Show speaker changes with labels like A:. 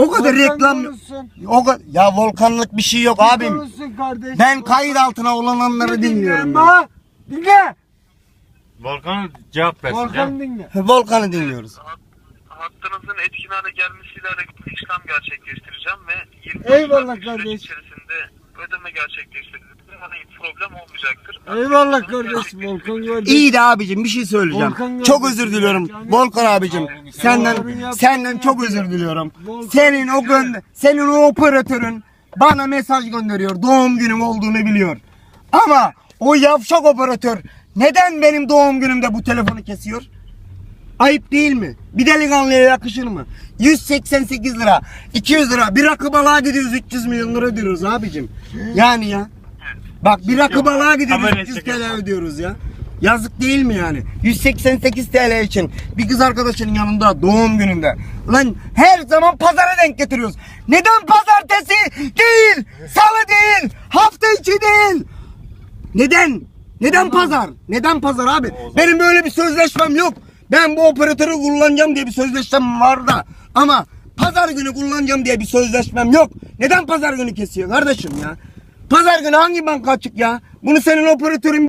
A: O kadar
B: Volkan
A: reklam o kadar, ya volkanlık bir şey yok abim.
B: Konuşsun kardeş.
A: Ben kayıt altına olanları dinliyorum. ben.
B: Bak. Dinle.
C: Volkan cevap versin.
B: Volkan dinle.
A: Volkan'ı dinliyoruz.
D: hattınızın etkin hale gelmesiyle alakalı işlem gerçekleştireceğim ve 20
B: Eyvallah kardeş.
D: içerisinde ödeme gerçekleştirdiğimde hani olmayacaktır.
B: Eyvallah kardeşim. Volkan kardeş.
A: İyi de abicim bir şey söyleyeceğim.
B: Volkan
A: çok
B: kardeşim,
A: özür diliyorum.
B: yani-
A: Volkan abicim senden
B: yaptığını
A: senden çok özür diliyorum.
B: Volkan-
A: Senin o gö- senin o operatörün bana mesaj gönderiyor. Doğum günüm olduğunu biliyor. Ama o yavşak operatör neden benim doğum günümde bu telefonu kesiyor? Ayıp değil mi? Bir delikanlıya yakışır mı? 188 lira, 200 lira. Bir rakı balığa gidiyoruz 300 milyon lira ödüyoruz abicim. Yani ya. Bak bir rakı balığa gidiyoruz
C: Haber
A: 300
C: edecek
A: TL ödüyoruz ya. Yazık değil mi yani? 188 TL için bir kız arkadaşının yanında doğum gününde. Lan her zaman pazara denk getiriyoruz. Neden pazartesi değil, salı değil, hafta içi değil? Neden? Neden pazar? Neden pazar abi? Benim böyle bir sözleşmem yok. Ben bu operatörü kullanacağım diye bir sözleşmem var da. Ama pazar günü kullanacağım diye bir sözleşmem yok. Neden pazar günü kesiyor kardeşim ya? Pazar günü hangi banka açık ya? Bunu senin operatörün